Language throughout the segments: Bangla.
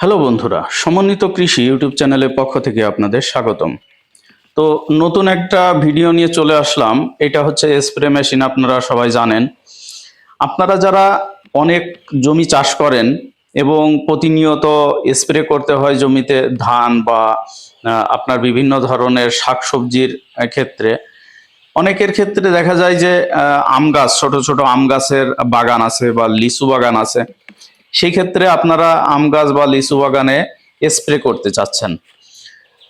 হ্যালো বন্ধুরা, সমন্বিত কৃষি ইউটিউব চ্যানেলের পক্ষ থেকে আপনাদের স্বাগতম। তো নতুন একটা ভিডিও নিয়ে চলে আসলাম, এটা হচ্ছে স্প্রে মেশিন, আপনারা সবাই জানেন। আপনারা যারা অনেক জমি চাষ করেন এবং প্রতিনিয়ত স্প্রে করতে হয় জমিতে ধান বা আপনার বিভিন্ন ধরনের শাকসবজির ক্ষেত্রে, অনেকের ক্ষেত্রে দেখা যায় যে আম গাছ, ছোট ছোট আম গাছের বাগান আছে বা লিচু বাগান আছে। সেই ক্ষেত্রে আপনারা আম গাছ বা লিচু বাগানে স্প্রে করতে চাচ্ছেন।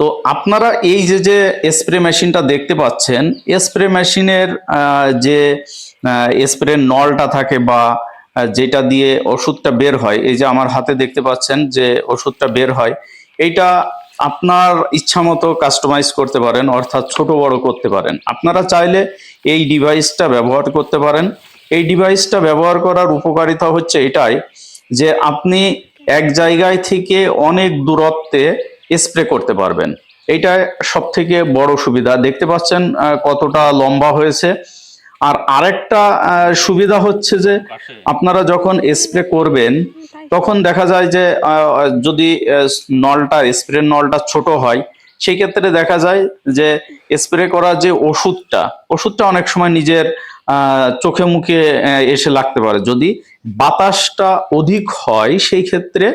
তো আপনারা এই যে যে স্প্রে মেশিনটা দেখতে পাচ্ছেন স্প্রে মেশিনের যে স্প্রে নলটা থাকে বা যেটা দিয়ে ওষুধটা বের হয়, এই যে আমার হাতে দেখতে পাচ্ছেন যে ওষুধটা বের হয়, এইটা আপনার ইচ্ছা মতো কাস্টমাইজ করতে পারেন, অর্থাৎ ছোট বড় করতে পারেন। আপনারা চাইলে এই ডিভাইসটা ব্যবহার করতে পারেন। এই ডিভাইসটা ব্যবহার করার উপকারিতা হচ্ছে এটাই যে আপনি এক জায়গায় থেকে অনেক দূরত্বে স্প্রে করতে পারবেন। এটা সব থেকে বড় সুবিধা। দেখতে পাচ্ছেন কতটা লম্বা হয়েছে। আর আরেকটা সুবিধা হচ্ছে যে আপনারা যখন স্প্রে করবেন তখন দেখা যায় যে যদি নলটা স্প্রে নলটা ছোট হয় সেই ক্ষেত্রে দেখা যায় যে স্প্রে করার যে ওষুধটা ওষুধটা অনেক সময় নিজের চোখে মুখে এসে লাগতে পারে। যদি বাতাসটা অধিক হয়, সেই ক্ষেত্রে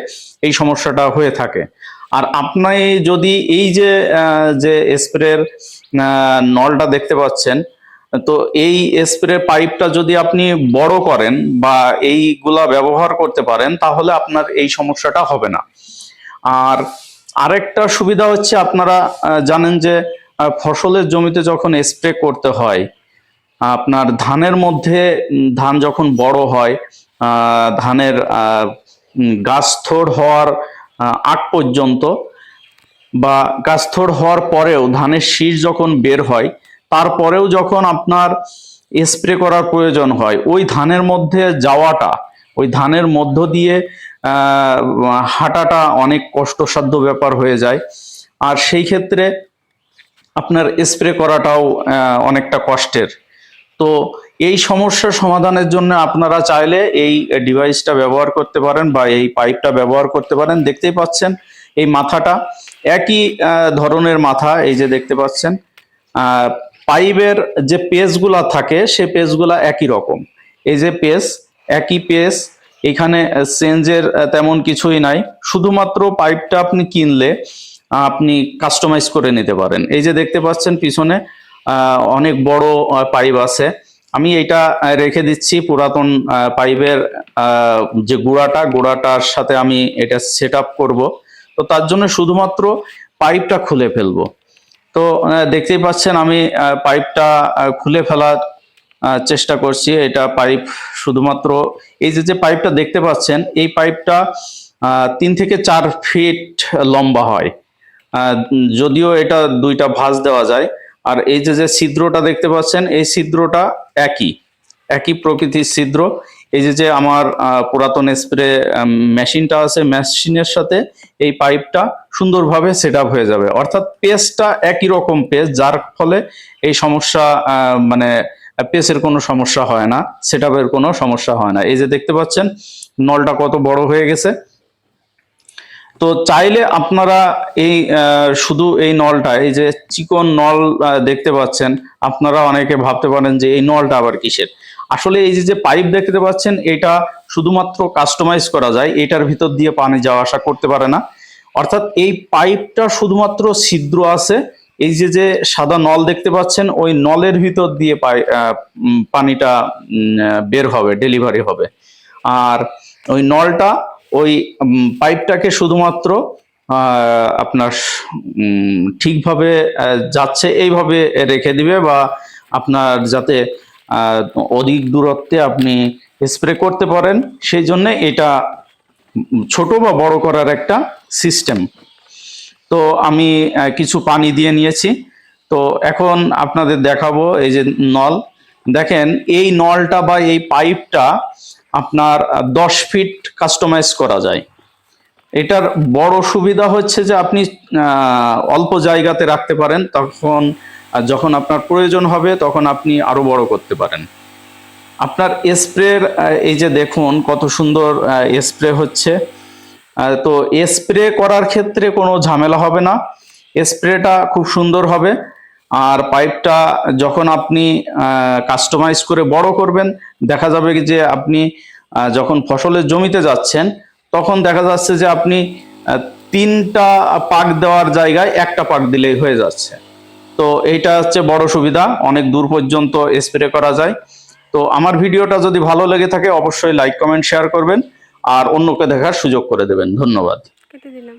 এই সমস্যাটা হয়ে থাকে। আর আপনি যদি এই যে যে স্প্রের নলটা দেখতে পাচ্ছেন, তো এই স্প্রে পাইপটা যদি আপনি বড় করেন বা এইগুলা ব্যবহার করতে পারেন, তাহলে আপনার এই সমস্যাটা হবে না। আর আরেকটা সুবিধা হচ্ছে, আপনারা জানেন যে ফসলের জমিতে যখন স্প্রে করতে হয় আপনার ধানের মধ্যে ধান যখন বড় হয় ধানের আহ, উম, গাছ থোড় হওয়ার আগ পর্যন্ত বা গাছ থোড় হওয়ার পরেও ধানের শীষ যখন বের হয় তারপরেও যখন আপনার স্প্রে করার প্রয়োজন হয় ওই ধানের মধ্যে যাওয়াটা ওই ধানের মধ্য দিয়ে হাঁটাটা অনেক কষ্টসাধ্য ব্যাপার হয়ে যায়। আর সেই ক্ষেত্রে আপনার স্প্রে করাটাও অনেকটা কষ্টের। তো এই সমস্যার সমাধানের জন্য আপনারা চাইলে এই ডিভাইসটা ব্যবহার করতে পারেন বা এই পাইপটা ব্যবহার করতে পারেন। দেখতেই পাচ্ছেন এই মাথাটা একই ধরনের মাথা, এই যে দেখতে পাচ্ছেন। পাইপের যে পেজগুলা থাকে সে পেজগুলা একই রকম। এই যে পেজ একই পেজ এখানে চেঞ্জের তেমন কিছুই নাই। শুধুমাত্র পাইপটা আপনি কিনলে আপনি কাস্টমাইজ করে নিতে পারেন। এই যে দেখতে পাচ্ছেন পিছনে অনেক বড় পাইপ আছে। আমি এটা রেখে দিচ্ছি পুরাতন পাইপের যে গুঁড়াটা, গুঁড়াটার সাথে আমি এটা সেট আপ করব। তো তার জন্য শুধুমাত্র পাইপটা খুলে ফেলব। তো দেখতেই পাচ্ছেন আমি পাইপটা খুলে ফেলার চেষ্টা করছি। এটা পাইপ শুধুমাত্র, এই যে যে পাইপটা দেখতে পাচ্ছেন, এই পাইপটা তিন থেকে চার ফিট লম্বা হয়। যদিও এটা দুইটা ভাঁজ দেওয়া যায় আর এই যে যে ছিদ্রটা দেখতে পাচ্ছেন, এই ছিদ্রটা একই একই প্রকৃতির ছিদ্র। এই যে যে আমার পুরাতন স্প্রে মেশিনটা আছে, মেশিনের সাথে এই পাইপটা সুন্দরভাবে সেট হয়ে যাবে। অর্থাৎ পেস্টটা একই রকম পেস্ট, যার ফলে এই সমস্যা মানে পেসের কোনো সমস্যা হয় না সেট কোনো সমস্যা হয় না। এই যে দেখতে পাচ্ছেন, নলটা কত বড় হয়ে গেছে। তো চাইলে আপনারা এই শুধু এই নলটা, এই যে চিকন নল দেখতে পাচ্ছেন, আপনারা অনেকে ভাবতে পারেন যে এই নলটা আবার কিসের। আসলে এই যে পাইপ দেখতে পাচ্ছেন, এটা শুধুমাত্র কাস্টমাইজ করা যায়, এটার ভিতর দিয়ে পানি যাওয়া আসা করতে পারে না। অর্থাৎ এই পাইপটা শুধুমাত্র ছিদ্র আছে, এই যে যে সাদা নল দেখতে পাচ্ছেন, ওই নলের ভিতর দিয়ে পানিটা বের হবে ডেলিভারি হবে। আর ওই নলটা ওই পাইপটাকে শুধুমাত্র আপনার ঠিকভাবে যাচ্ছে এইভাবে রেখে দিবে বা আপনার যাতে অধিক দূরত্বে আপনি স্প্রে করতে পারেন, সেই জন্য এটা ছোট বা বড় করার একটা সিস্টেম। তো আমি কিছু পানি দিয়ে নিয়েছি। তো এখন আপনাদের দেখাবো এই যে নল। দেখেন, এই নলটা বা এই পাইপটা আপনার দশ ফিট কাস্টমাইজ করা যায়। এটার বড় সুবিধা হচ্ছে যে আপনি অল্প জায়গাতে রাখতে পারেন, তখন যখন আপনার প্রয়োজন হবে, তখন আপনি আরও বড় করতে পারেন। আপনার স্প্রের এই যে দেখুন, কত সুন্দর স্প্রে হচ্ছে। তো স্প্রে করার ক্ষেত্রে কোনো ঝামেলা হবে না। স্প্রেটা খুব সুন্দর হবে। আর পাইপটা যখন আপনি কাস্টমাইজ করে বড় করবেন, দেখা যাবে যে আপনি যখন ফসলের জমিতে যাচ্ছেন, তখন দেখা যাচ্ছে যে আপনি তিনটা পাক দেওয়ার জায়গায় একটা পাক দিলেই হয়ে যাচ্ছে। তো এইটা হচ্ছে বড় সুবিধা, অনেক দূর পর্যন্ত স্প্রে করা যায়। তো আমার ভিডিওটা যদি ভালো লেগে থাকে, অবশ্যই লাইক কমেন্ট শেয়ার করবেন। আর অন্যকে দেখার সুযোগ করে দেবেন। ধন্যবাদ। কেটে দিলাম।